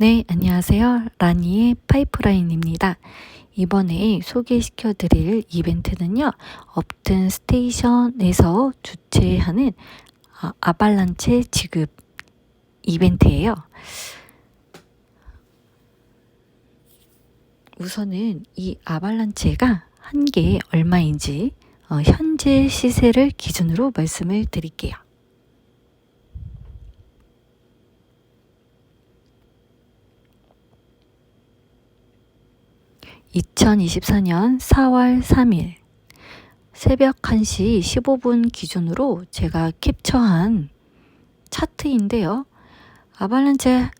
네, 안녕하세요. 라니의 파이프라인입니다. 이번에 소개시켜 드릴 이벤트는요, 업튼 스테이션에서 주최하는 아, 아발란체 지급 이벤트예요. 우선은 이 아발란체가 한 개에 얼마인지 어, 현재 시세를 기준으로 말씀을 드릴게요. 2024년 4월 3일 새벽 1시 15분 기준으로 제가 캡처한 차트인데요. 아발란체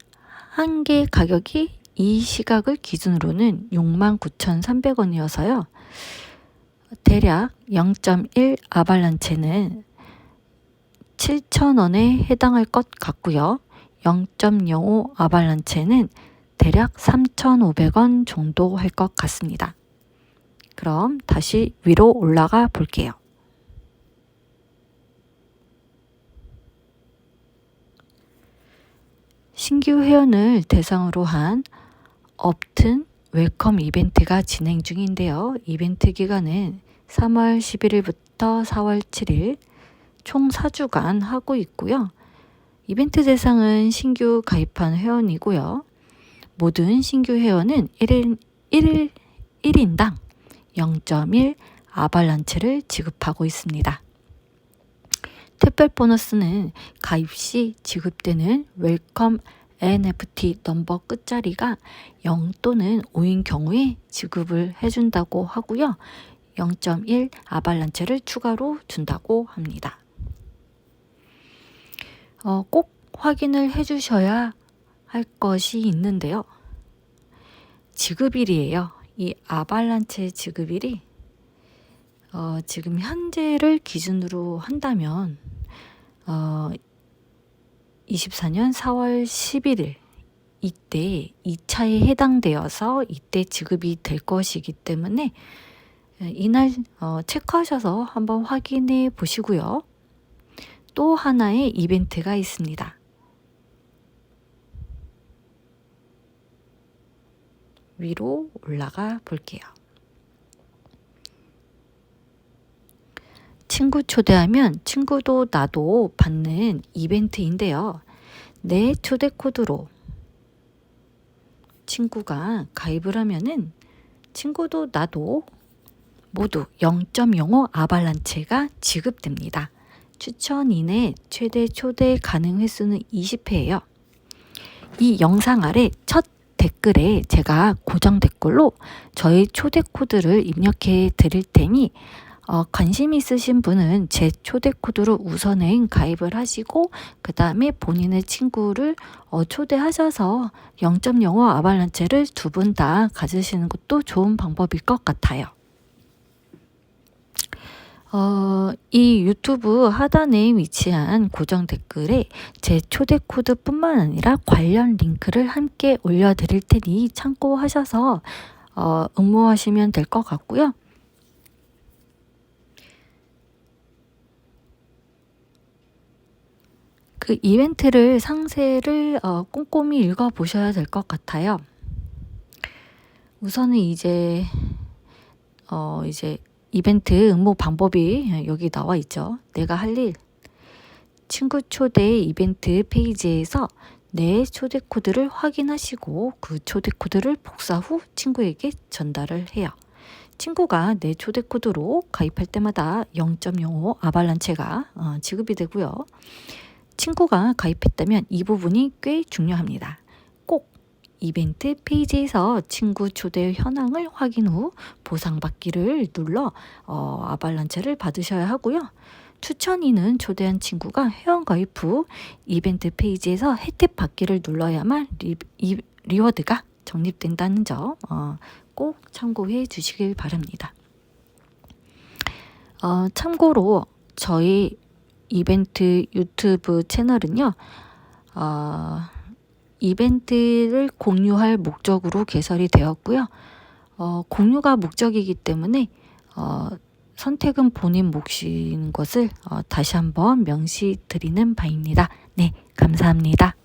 한 개 가격이 이 시각을 기준으로는 69,300원이어서요. 대략 0.1 아발란체는 7,000원에 해당할 것 같고요. 0.05 아발란체는 대략 3,500원 정도 할 것 같습니다. 그럼 다시 위로 올라가 볼게요. 신규 회원을 대상으로 한 업튼 웰컴 이벤트가 진행 중인데요. 이벤트 기간은 3월 11일부터 4월 7일 총 4주간 하고 있고요. 이벤트 대상은 신규 가입한 회원이고요. 모든 신규 회원은 1일, 1일, 1인당 0.1 아발란체를 지급하고 있습니다. 특별 보너스는 가입 시 지급되는 웰컴 NFT 넘버 끝자리가 0 또는 5인 경우에 지급을 해준다고 하고요. 0.1 아발란체를 추가로 준다고 합니다. 어, 꼭 확인을 해주셔야 할 것이 있는데요. 지급일이에요. 이 아발란체 지급일이 어, 지금 현재를 기준으로 한다면 어, 24년 4월 11일 이때 2차에 해당되어서 이때 지급이 될 것이기 때문에 이날 어, 체크하셔서 한번 확인해 보시고요. 또 하나의 이벤트가 있습니다. 위로 올라가 볼게요. 친구 초대하면 친구도 나도 받는 이벤트인데요. 내 초대 코드로 친구가 가입을 하면은 친구도 나도 모두 0.05 아발란체가 지급됩니다. 추천 이내 최대 초대 가능 횟수는 20회예요. 이 영상 아래 첫 댓글에 제가 고정 댓글로 저희 초대 코드를 입력해 드릴 테니 어, 관심 있으신 분은 제 초대 코드로 우선은 가입을 하시고 그 다음에 본인의 친구를 어, 초대하셔서 0.05 아발란체를 두 분 다 가지시는 것도 좋은 방법일 것 같아요. 어, 이 유튜브 하단에 위치한 고정 댓글에 제 초대 코드뿐만 아니라 관련 링크를 함께 올려드릴 테니 참고하셔서 어, 응모하시면 될 것 같고요. 그 이벤트를 상세를 어, 꼼꼼히 읽어보셔야 될 것 같아요. 우선은 이제 어, 이제 이벤트 응모 방법이 여기 나와 있죠. 내가 할 일. 친구 초대 이벤트 페이지에서 내 초대 코드를 확인하시고 그 초대 코드를 복사 후 친구에게 전달을 해요. 친구가 내 초대 코드로 가입할 때마다 0.05 아발란체가 어, 지급이 되고요. 친구가 가입했다면 이 부분이 꽤 중요합니다. 이벤트 페이지에서 친구 초대 현황을 확인 후 보상받기를 눌러 어, 아발란체를 받으셔야 하고요. 추천인은 초대한 친구가 회원가입 후 이벤트 페이지에서 혜택 받기를 눌러야만 리, 이, 리워드가 적립된다는 점꼭 어, 참고해 주시길 바랍니다. 어, 참고로 저희 이벤트 유튜브 채널은요. 어, 이벤트를 공유할 목적으로 개설이 되었고요. 어, 공유가 목적이기 때문에 어, 선택은 본인 몫인 것을 어, 다시 한번 명시 드리는 바입니다. 네, 감사합니다.